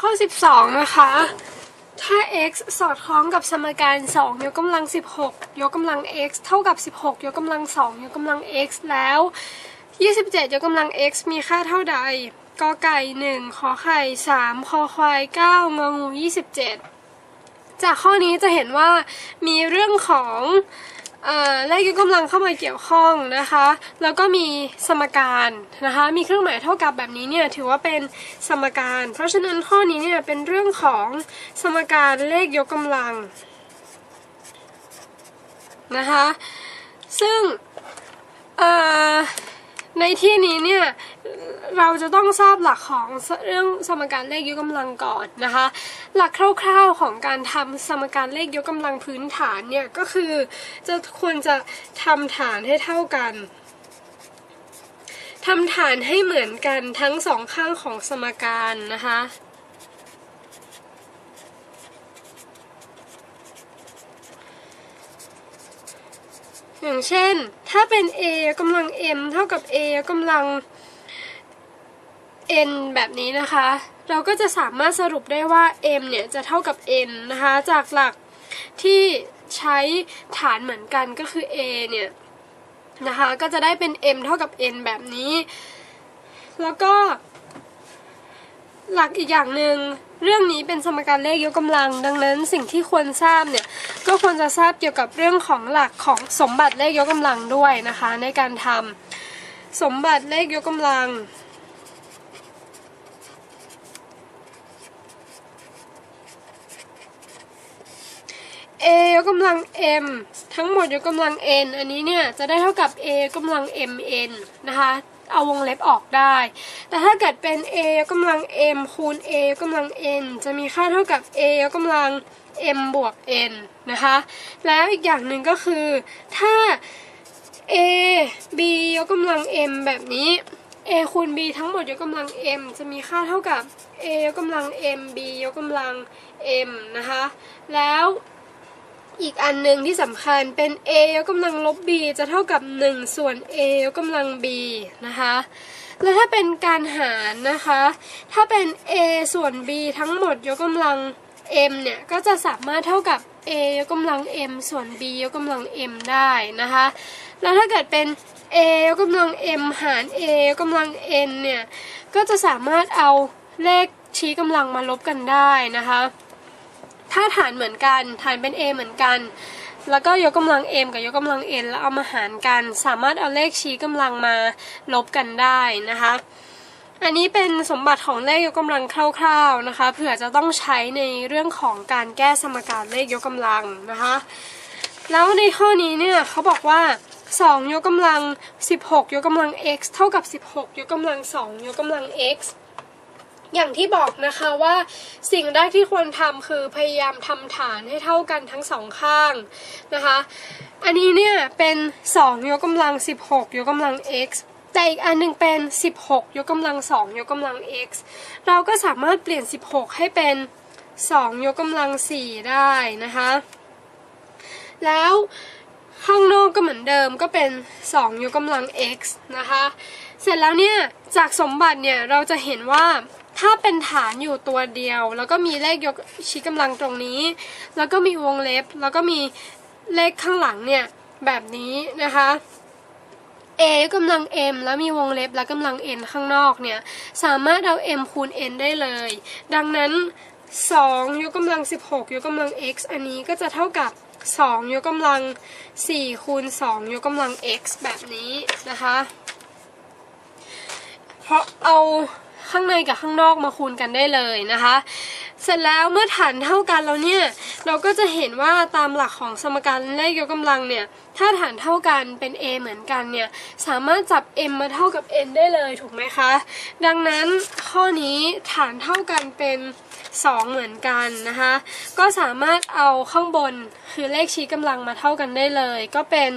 ข้อ 12 นะคะ ถ้า x สอดคล้องกับสมการ 2 ยกกำลัง 16 ยกกำลัง x เท่ากับ 16 ยกกำลัง 2 ยกกำลัง x แล้ว 27 ยกกำลัง x มีค่าเท่าใดกอไก่ 1 ขอไข่ 3 คอควาย 9 งองู 27 จากข้อนี้จะเห็นว่ามีเรื่องของ เลขยกกำลังเข้ามาเกี่ยวข้องนะคะ แล้วก็มีสมการนะคะ มีเครื่องหมายเท่ากับแบบนี้เนี่ยถือว่าเป็นสมการ เพราะฉะนั้นข้อนี้เนี่ยเป็นเรื่องของสมการเลขยกกำลังนะคะ ซึ่งในที่นี้เนี่ย เราจะต้องทราบหลักของเรื่องสมการเลขยกกำลังก่อนนะคะ หลักคร่าวๆของการทำสมการเลขยกกำลังพื้นฐานเนี่ยก็คือจะควรจะทำฐานให้เท่ากันทำฐานให้เหมือนกันทั้งสองข้างของสมการนะคะอย่างเช่น ถ้าเป็น a กำลัง m เท่ากับ a กำลัง n แบบนี้นะคะ เราก็จะสามารถสรุปได้ว่า m เนี่ยจะเท่ากับ n นะคะ จากหลักที่ใช้ฐานเหมือนกันก็คือ a เนี่ยนะคะ ก็จะได้เป็น m เท่ากับ n แบบนี้ แล้วก็หลักอีกอย่างหนึ่งเรื่องนี้เป็นสมการเลขยกกำลัง ดังนั้นสิ่งที่ควรทราบเนี่ยก็ควรจะทราบเกี่ยวกับเรื่องของหลักของสมบัติเลขยกกำลังด้วยนะคะ ในการทำสมบัติเลขยกกำลัง a ยกกำลัง m ทั้งหมดยกกำลัง n อันนี้เนี่ยจะได้เท่ากับ a ยกกำลัง mn นะคะเอาวงเล็บออกได้ แต่ถ้าเกิดเป็น a ยกกำลัง m คูณ a ยกกำลัง n จะมีค่าเท่ากับ a ยกกำลัง m บวก n นะคะ แล้วอีกอย่างหนึ่งก็คือถ้า a b ยกกำลัง m แบบนี้ a คูณ b ทั้งหมดยกกำลัง m จะมีค่าเท่ากับ a ยกกำลัง m b ยกกำลัง m นะคะ แล้ว อีกอันหนึ่งที่สำคัญเป็น a ยกกำลังลบ b จะเท่ากับ 1 ส่วน a ยกกำลัง b นะคะ แล้วถ้าเป็นการหารนะคะ ถ้าเป็น a ส่วน b ทั้งหมดยกกำลัง m เนี่ยก็จะสามารถเท่ากับ a ยกกำลัง m ส่วน b ยกกำลัง m ได้นะคะ แล้วถ้าเกิดเป็น a ยกกำลัง m หาร a ยกกำลัง n เนี่ย ก็จะสามารถเอาเลขชี้กำลังมาลบกันได้นะคะ ถ้าฐานเหมือนกัน ฐานเป็น a เหมือนกัน แล้วก็ยกกำลัง m กับยกกำลัง n แล้วเอามาหารกัน สามารถเอาเลขชี้กำลังมาลบกันได้นะคะ อันนี้เป็นสมบัติของเลขยกกำลังคร่าวๆนะคะเผื่อจะต้องใช้ในเรื่องของการแก้สมการเลขยกกำลังนะคะ แล้วในข้อนี้เนี่ยเขาบอกว่า2ยกกำลัง 16 ยกกำลัง x เท่ากับ 16 ยกกำลัง 2 ยกกำลัง x อย่างที่บอกนะคะว่าสิ่งแรกที่ควรทำคือพยายามทำฐานให้เท่ากันทั้งสองข้างนะคะ อันนี้เนี่ยเป็น 2 ยกกำลัง 16 ยกกำลัง x แต่อีกอันหนึงเป็น 16 ยกกำลัง 2 ยกกำลัง x เราก็สามารถเปลี่ยน 16 ให้เป็น 2 ยกกำลัง 4 ได้นะคะ แล้วข้างนอกก็เหมือนเดิมก็เป็น 2 ยกกำลัง x นะคะ เสร็จแล้วเนี่ยจากสมบัติเนี่ยเราจะเห็นว่า ถ้าเป็นฐานอยู่ตัวเดียว แล้วก็มีเลขยกชี้กำลังตรงนี้ แล้วก็มีวงเล็บ แล้วก็มีเลขข้างหลังเนี่ยแบบนี้นะคะ a ยกกำลัง m แล้วมีวงเล็บและกำลัง n ข้างนอกเนี่ย สามารถเอา m คูณ n ได้เลย ดังนั้น 2 ยกกำลัง 16 ยกกำลัง x อันนี้ก็จะเท่ากับ 2 ยกกำลัง 4 คูณ 2 ยกกำลัง x แบบนี้นะคะ เพราะเอา ข้างในกับข้างนอกมาคูณกันได้เลยนะคะ เสร็จแล้วเมื่อฐานเท่ากันแล้วเนี่ย เราก็จะเห็นว่าตามหลักของสมการเลขยกกำลังเนี่ย ถ้าฐานเท่ากันเป็น a เหมือนกันเนี่ย สามารถจับ m มาเท่ากับ n ได้เลยถูกไหมคะ ดังนั้นข้อนี้ฐานเท่ากันเป็น 2 เหมือนกันนะคะ ก็สามารถเอาข้างบนคือเลขชี้กำลังมาเท่ากันได้เลย ก็เป็น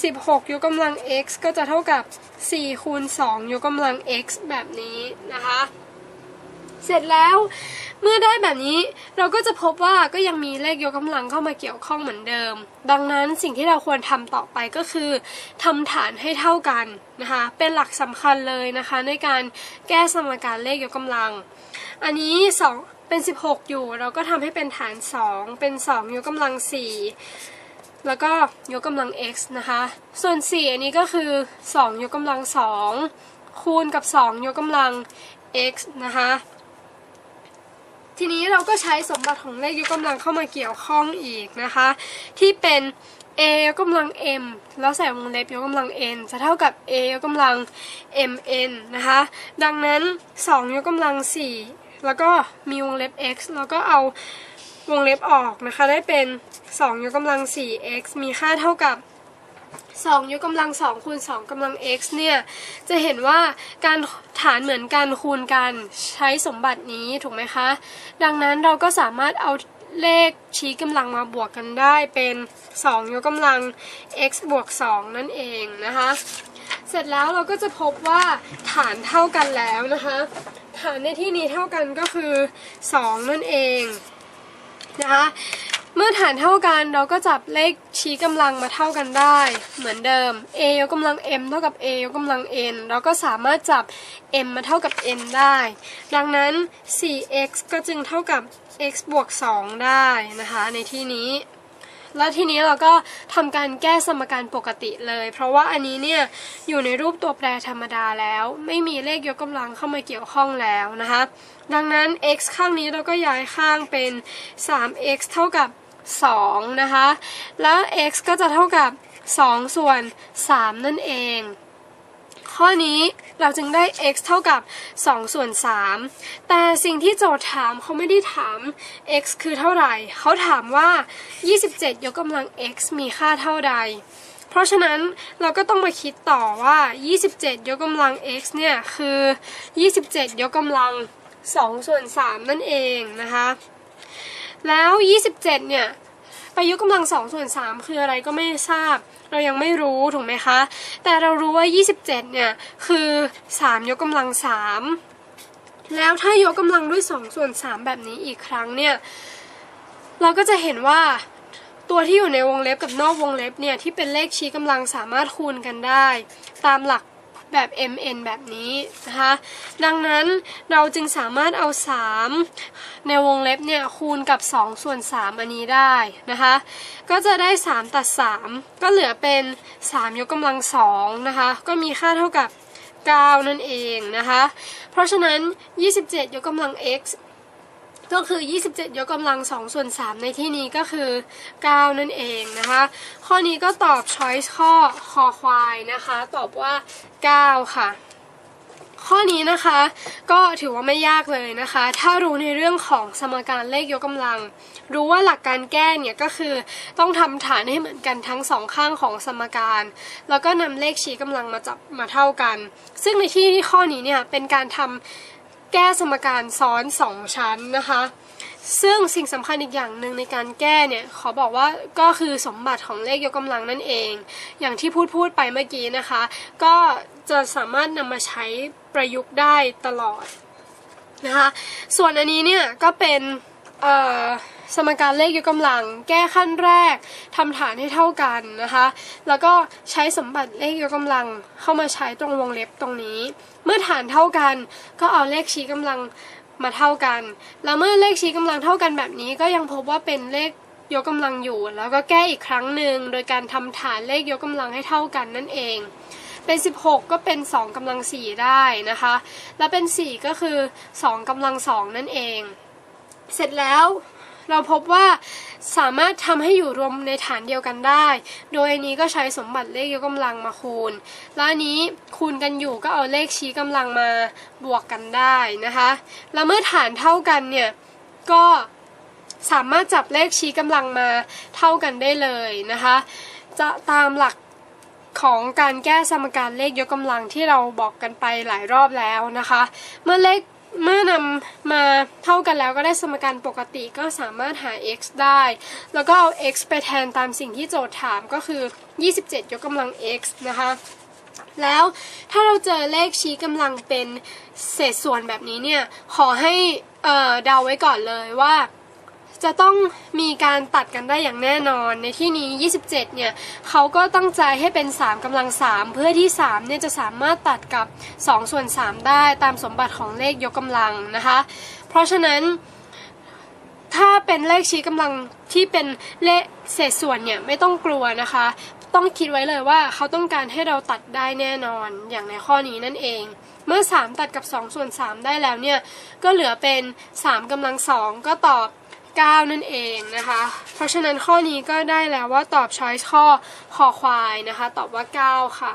16 ยกกำลัง x ก็จะเท่ากับ 4 คูณ 2 ยกกำลัง x แบบนี้นะคะ เสร็จแล้วเมื่อได้แบบนี้เราก็จะพบว่าก็ยังมีเลขยกกำลังเข้ามาเกี่ยวข้องเหมือนเดิม ดังนั้นสิ่งที่เราควรทำต่อไปก็คือทำฐานให้เท่ากันนะคะ เป็นหลักสำคัญเลยนะคะ ในการแก้สมการเลขยกกำลัง อันนี้สอง เป็น 16 อยู่ เราก็ทำให้เป็นฐาน 2 เป็น 2 ยกกำลัง 4 แล้วก็ยกกำลัง x นะคะ ส่วน 4 อันนี้ก็คือ 2 ยกกำลัง 2 คูณกับ 2 ยกกำลัง x นะคะ ทีนี้เราก็ใช้สมบัติของเลขยกกำลังเข้ามาเกี่ยวข้องอีกนะคะ ที่เป็น a ยกกำลัง m แล้วใส่วงเล็บยกกำลัง n จะเท่ากับ a ยกกำลัง mn นะคะ ดังนั้น 2 ยกกำลัง 4 แล้วก็มีวงเล็บ x แล้วก็เอาวงเล็บออกนะคะ ได้เป็น2ยกกำลัง 4x มีค่าเท่ากับ2ยกกำลัง2คูณ2กำลัง x เนี่ย จะเห็นว่าการฐานเหมือนกันคูณกันใช้สมบัตินี้ถูกไหมคะ ดังนั้นเราก็สามารถเอาเลขชี้กำลังมาบวกกันได้เป็น2ยกกำลัง x บวก 2 นั่นเองนะคะ เสร็จแล้วเราก็จะพบว่าฐานเท่ากันแล้วนะคะ ฐานในที่นี้เท่ากันก็คือ 2 นั่นเองนะคะ เมื่อฐานเท่ากันเราก็จับเลขชี้กำลังมาเท่ากันได้ เหมือนเดิม a ยกกำลัง m เท่ากับ a ยกกำลัง n เราก็สามารถจับ m มาเท่ากับ n ได้ ดังนั้น 4x ก็จึงเท่ากับ x บวก 2 ได้นะคะในที่นี้ แล้วทีนี้เราก็ทำการแก้สมการปกติเลย เพราะว่าอันนี้เนี่ยอยู่ในรูปตัวแปรธรรมดาแล้ว ไม่มีเลขยกกำลังเข้ามาเกี่ยวข้องแล้วนะคะ ดังนั้น x ข้างนี้เราก็ย้ายข้างเป็น 3x เท่ากับ 2 นะคะ แล้ว x ก็จะเท่ากับ 2 ส่วน 3 นั่นเอง ข้อนี้เราจึงได้ x เท่ากับ 2 ส่วน 3 แต่สิ่งที่โจทย์ถามเขาไม่ได้ถาม x คือเท่าไหร่ เขาถามว่า 27 ยกกำลัง x มีค่าเท่าใด เพราะฉะนั้นเราก็ต้องมาคิดต่อว่า 27 ยกกำลัง x เนี่ยคือ 27 ยกกำลัง 2 ส่วน 3 นั่นเองนะคะ แล้ว 27 เนี่ยไปยกกำลัง 2 ส่วน 3 คืออะไรก็ไม่ทราบ เรายังไม่รู้ถูกไหมคะ แต่เรารู้ว่า 27 เนี่ย คือ 3 ยกกำลัง 3 แล้วถ้ายกกำลังด้วย 2 ส่วน 3 แบบนี้อีกครั้งเนี่ย เราก็จะเห็นว่าตัวที่อยู่ในวงเล็บกับนอกวงเล็บเนี่ย ที่เป็นเลขชี้กำลังสามารถคูณกันได้ ตามหลัก แบบ mn แบบนี้นะคะ ดังนั้นเราจึงสามารถเอา 3 ในวงเล็บเนี่ยคูณกับ 2 ส่วน 3 อันนี้ได้นะคะ ก็จะได้ 3 ตัด 3 ก็เหลือเป็น 3 ยกกำลัง2นะคะ ก็มีค่าเท่ากับ 9 นั่นเองนะคะ เพราะฉะนั้น 27 ยกกำลัง x ก็คือ 27 ยกกำลัง 2 ส่วน 3 ในที่นี้ก็คือ 9 นั่นเองนะคะ ข้อนี้ก็ตอบ choice ข้อคอควายนะคะ ตอบว่า 9 ค่ะ ข้อนี้นะคะก็ถือว่าไม่ยากเลยนะคะ ถ้ารู้ในเรื่องของสมการเลขยกกำลัง รู้ว่าหลักการแก้เนี่ยก็คือต้องทำฐานให้เหมือนกันทั้งสองข้างของสมการ แล้วก็นำเลขชี้กำลังมาจับมาเท่ากัน ซึ่งในที่ข้อนี้เนี่ยเป็นการทำ แก้สมการซ้อน 2 ชั้นนะคะ ซึ่งสิ่งสำคัญอีกอย่างหนึ่งในการแก้เนี่ย ขอบอกว่าก็คือสมบัติของเลขยกกำลังนั่นเอง อย่างที่พูดพูดไปเมื่อกี้นะคะ ก็จะสามารถนำมาใช้ประยุกต์ได้ตลอดนะคะ ส่วนอันนี้เนี่ยก็เป็นเอ่อ สมการเลขยกกำลัง แก้ขั้นแรกทำฐานให้เท่ากันนะคะ แล้วก็ใช้สมบัติเลขยกกำลังเข้ามาใช้ตรงวงเล็บตรงนี้ เมื่อฐานเท่ากันก็เอาเลขชี้กำลังมาเท่ากัน แล้วเมื่อเลขชี้กำลังเท่ากันแบบนี้ ก็ยังพบว่าเป็นเลขยกกำลังอยู่ แล้วก็แก้อีกครั้งหนึ่งโดยการทำฐานเลขยกกำลังให้เท่ากันนั่นเอง เป็น 16 ก็เป็น 2กำลัง 4 ได้นะคะ แล้วเป็น 4 ก็คือ 2กำลัง 2 นั่นเอง เสร็จแล้ว เราพบว่าสามารถทำให้อยู่รวมในฐานเดียวกันได้ โดยอันนี้ก็ใช้สมบัติเลขยกกำลังมาคูณ แล้วอันนี้คูณกันอยู่ก็เอาเลขชี้กำลังมาบวกกันได้นะคะ แล้วเมื่อฐานเท่ากันเนี่ยก็สามารถจับเลขชี้กำลังมาเท่ากันได้เลยนะคะ จะตามหลักของการแก้สมการเลขยกกำลังที่เราบอกกันไปหลายรอบแล้วนะคะ เมื่อเลข เมื่อนำมาเท่ากันแล้วก็ได้สมการปกติก็สามารถหา x ได้ แล้วก็เอา x ไปแทนตามสิ่งที่โจทย์ถามก็คือ 27 ยกกำลัง x นะคะ แล้วถ้าเราเจอเลขชี้กำลังเป็นเศษส่วนแบบนี้เนี่ย ขอให้เอ่อเดาไว้ก่อนเลยว่า จะต้องมีการตัดกันได้อย่างแน่นอน ในที่นี้ 27 เนี่ยเขาก็ตั้งใจให้เป็น 3กำลัง 3 เพื่อที่ 3 เนี่ยจะสามารถตัดกับ 2 ส่วน 3 ได้ตามสมบัติของเลขยกกำลังนะคะ เพราะฉะนั้นถ้าเป็นเลขชี้กำลังที่เป็นเลขเศษส่วนเนี่ยไม่ต้องกลัวนะคะ ต้องคิดไว้เลยว่าเขาต้องการให้เราตัดได้แน่นอนอย่างในข้อนี้นั่นเอง เมื่อ 3 ตัดกับ 2 ส่วน 3 ได้แล้วเนี่ย ก็เหลือเป็น3กำลัง 2 ก็ตอบ 9 นั่นเองนะคะ เพราะฉะนั้นข้อนี้ก็ได้แล้วว่าตอบช้อยข้อคอควายนะคะ ตอบว่า 9 ค่ะ